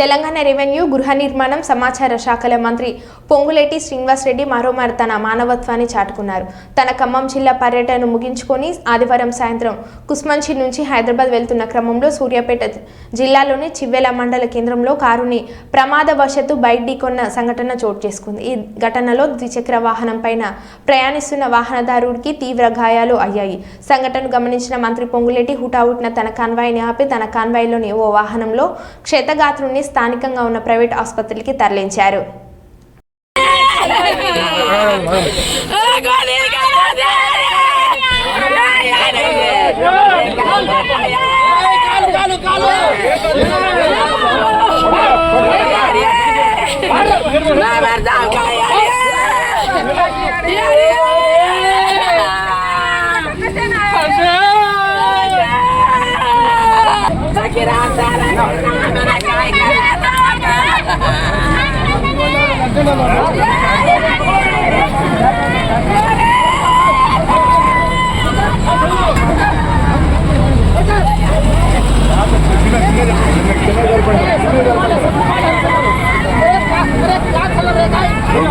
Telangana revenue గృహ నిర్మాణం సమాచార శాఖల మంత్రి పొంగులేటి శ్రీనివాసరెడ్డి మరోమారు తన మానవత్వాన్ని చాటుకున్నారు. తన ఖమ్మం జిల్లా పర్యటన ముగించుకొని ఆదివారం సాయంత్రం కుస్మంచి నుంచి హైదరాబాద్ వెళ్తున్న క్రమంలో సూర్యాపేట జిల్లాలోని చివ్వెల మండల కేంద్రంలో కారుని ప్రమాదవశత్తు బైక్ ఢీకొన్న సంఘటన చోటు చేసుకుంది. ఈ ఘటనలో ద్విచక్ర వాహనం పైన ప్రయాణిస్తున్న వాహనదారుడికి తీవ్ర గాయాలు అయ్యాయి. సంఘటనను గమనించిన మంత్రి పొంగులేటి హుటాహుటిన తన కాన్వాయ్ని ఆపి తన కాన్వాయ్లోని ఓ వాహనంలో క్షతగాత్రుని స్థానికంగా ఉన్న ప్రైవేట్ ఆసుపత్రికి తరలించారు.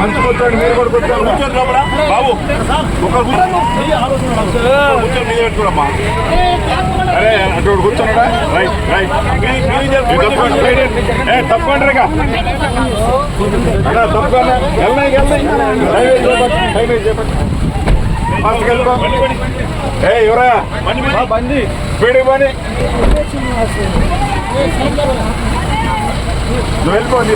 మంచి కూర్చోండి మీరు కూడా కూర్చోండి. కూర్చోండి లోపల. బాబు ఒకరు కూర్చోండి. మీద పెట్టుకోడమ్మా. అరే అటు రైట్ రైట్. మీరు తప్పకుండా ఏ తప్పకుండా. రేగా అన్నా తప్పకుండా వెళ్ళనాయి వెళ్ళనాయి ఏ ఎవరా? బండి. నువ్వు వెళ్ళిపో నీ